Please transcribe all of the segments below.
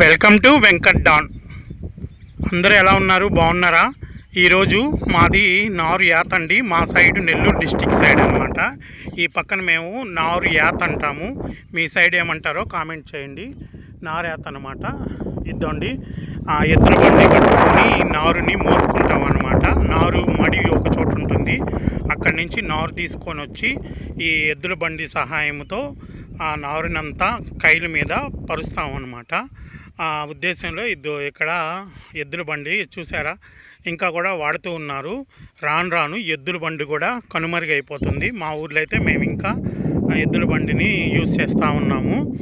Welcome to Venkat don. అందరూ ఎలా ఉన్నారు? బాగున్నారా? ఈరోజు మాది నారు యాత్ అండి. మా సైడ్ నెల్లూరు డిస్టిక్ సైడ్ అనమాట ఈ పక్కన మేము నారు యాత్ అంటాము. మీ సైడ్ ఏమంటారో కామెంట్ చేయండి. నారు యాత్ అనమాట ఇద్దండి. ఆ ఎద్దుల బండి కట్టుకొని నారుని మోసుకుంటాం అనమాట నారు మడి ఒక చోట ఉంటుంది. అక్కడి నుంచి నారు తీసుకొని వచ్చి ఈ ఎద్దుల బండి సహాయంతో ఆ నారునంతా కైల మీద పరుస్తాం అనమాట ఆ ఉద్దేశంలో ఇద్దు ఇక్కడ ఎద్దుల బండి చూసారా? ఇంకా కూడా వాడుతూ ఉన్నారు. రాను రాను ఎద్దుల బండి కూడా కనుమరుగైపోతుంది మా ఊర్లో అయితే మేము ఇంకా ఎద్దుల బండిని యూజ్ చేస్తూ ఉన్నాము.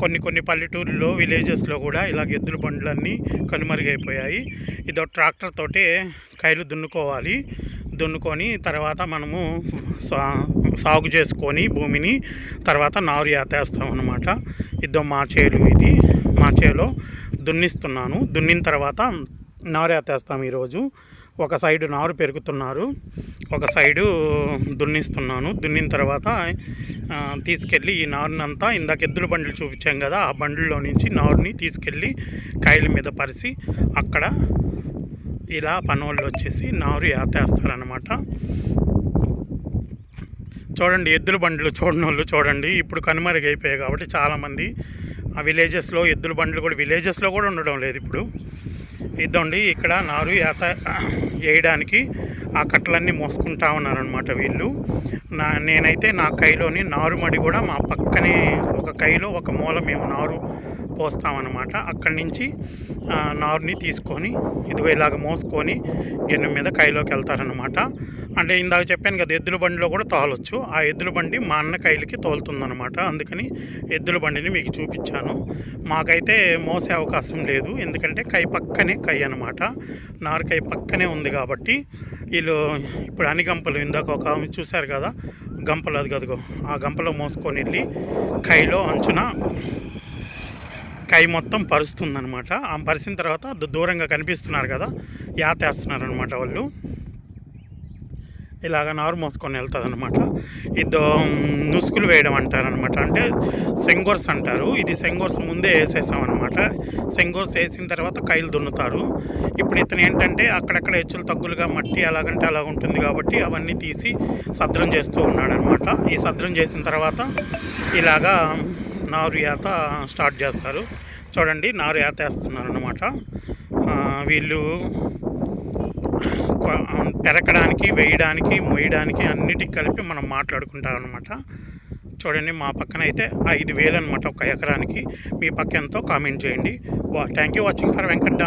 కొన్ని కొన్ని పల్లెటూరులో విలేజెస్లో కూడా ఇలా ఎద్దుల బండ్లన్నీ కనుమరుగైపోయాయి ఇదో ట్రాక్టర్ తోటే కైలు దున్నుకోవాలి. దున్నుకొని తర్వాత మనము సా- సాగు చేసుకొని భూమిని తర్వాత నారు యాతేస్తాం అనమాట ఇదో మా చేలు ఇది. మా చేలో దున్నిస్తున్నాను. దున్నిన తర్వాత నారు ఈరోజు. ఒక సైడు నారు పెరుగుతున్నారు. ఒక సైడు దున్నిస్తున్నాను. దున్నిన తర్వాత తీసుకెళ్ళి ఈ నారునంతా ఇందాక ఎద్దుల బండ్లు చూపించాం కదా ఆ బండ్లలో నుంచి నారుని తీసుకెళ్ళి కాయల మీద పరిచి అక్కడ ఇలా పనోళ్ళు వచ్చేసి నారు యాతేస్తారనమాట చూడండి ఎద్దుల బండ్లు చూడని వాళ్ళు చూడండి. ఇప్పుడు కనుమరుగైపోయాయి కాబట్టి చాలామంది ఆ విలేజెస్లో ఎద్దుల బండ్లు కూడా విలేజెస్లో కూడా ఉండడం లేదు ఇప్పుడు. ఇద్దండి ఇక్కడ నారు యాత వేయడానికి ఆ కట్టలన్నీ మోసుకుంటా ఉన్నారనమాట వీళ్ళు. నా నేనైతే నా కైలోని నారుమడి కూడా మా పక్కనే ఒక కైలో ఒక మూల మేము నారు పోస్తామన్నమాట. అక్కడి నుంచి నారుని తీసుకొని ఇదిగో ఇలాగ మోసుకొని గిన్నె మీద కైలోకి వెళ్తారనమాట అంటే ఇందాక చెప్పాను కదా ఎద్దుల బండిలో కూడా తోలొచ్చు. ఆ ఎద్దుల బండి మా అన్న కైలకి తోలుతుందనమాట అందుకని ఎద్దుల బండిని మీకు చూపించాను. మాకైతే మోసే అవకాశం లేదు. ఎందుకంటే కై పక్కనే కై అనమాట నారు కై పక్కనే ఉంది కాబట్టి వీళ్ళు ఇప్పుడు అన్ని గంపలు ఇందాక ఒక ఆమె చూశారు కదా గంపలు అది కదుగో ఆ గంపలో మోసుకొని వెళ్ళి కైలో అంచున కై మొత్తం పరుస్తుందనమాట ఆ పరిచిన తర్వాత దూరంగా కనిపిస్తున్నారు కదా యాతేస్తున్నారు అనమాట వాళ్ళు. ఇలాగ నారు మోసుకొని వెళ్తుంది అనమాట ఇది నుసుకులు వేయడం అంటారనమాట అంటే సెంగోర్స్ అంటారు. ఇది సెంగోర్స్ ముందే వేసేసాం అనమాట సెంగోర్స్ వేసిన తర్వాత కైలు దున్నుతారు. ఇప్పుడు ఇతను ఏంటంటే అక్కడక్కడ హెచ్చులు తగ్గులుగా మట్టి అలాగంటే అలా ఉంటుంది కాబట్టి అవన్నీ తీసి సద్రం చేస్తూ ఉన్నాడనమాట ఈ సద్రం చేసిన తర్వాత ఇలాగా నారు యాత స్టార్ట్ చేస్తారు. చూడండి నారు యాత వేస్తున్నారు అనమాట వీళ్ళు పెరకడానికి వేయడానికి మొయ్యడానికి అన్నిటికి కలిపి మనం మాట్లాడుకుంటాం అనమాట చూడండి మా పక్కన అయితే ఐదు వేలు అనమాట ఒక ఎకరానికి. మీ పక్క ఎంతో కామెంట్ చేయండి. Thank you watching for Venkat